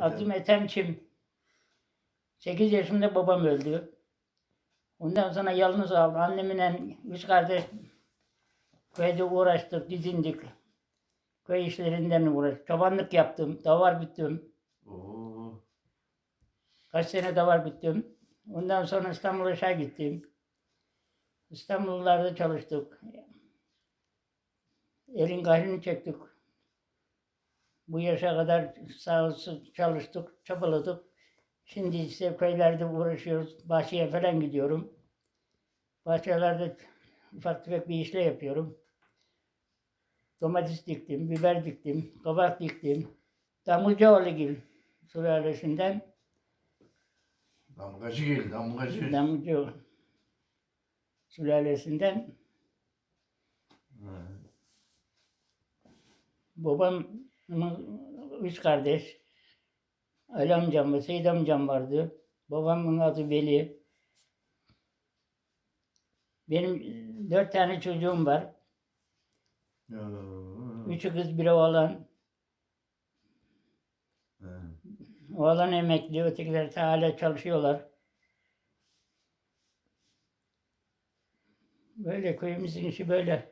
Adım Ethem Çim. 8 yaşında babam öldü. Ondan sonra yalnız aldı. Annemle üç kardeş köyde uğraştık, didindik. Köy işlerinden uğraştık. Çobanlık yaptım, davar bittim. Oo. Kaç sene davar bittim. Ondan sonra İstanbul'a işe gittim. İstanbullarda çalıştık. Elin gayrını çektik. Bu yaşa kadar sağ olsun çalıştık, çabaladık. Şimdi ise köylerde uğraşıyoruz. Bahçeye falan gidiyorum. Bahçelerde ufak tefek bir işle yapıyorum. Domates diktim, biber diktim, kabak diktim. Damlıcaoğlu'gil sülalesinden Damgacı gel, damgacı. Damlıca sülalesinden Ha. Babamın üç kardeş. Ali amcam ve Seyit amcam vardı. Babamın adı Veli. Benim dört tane çocuğum var. Üçü kız, biri oğlan. Ha. Oğlan emekli, ötekiler de hala çalışıyorlar. Böyle köyümüzün işi böyle.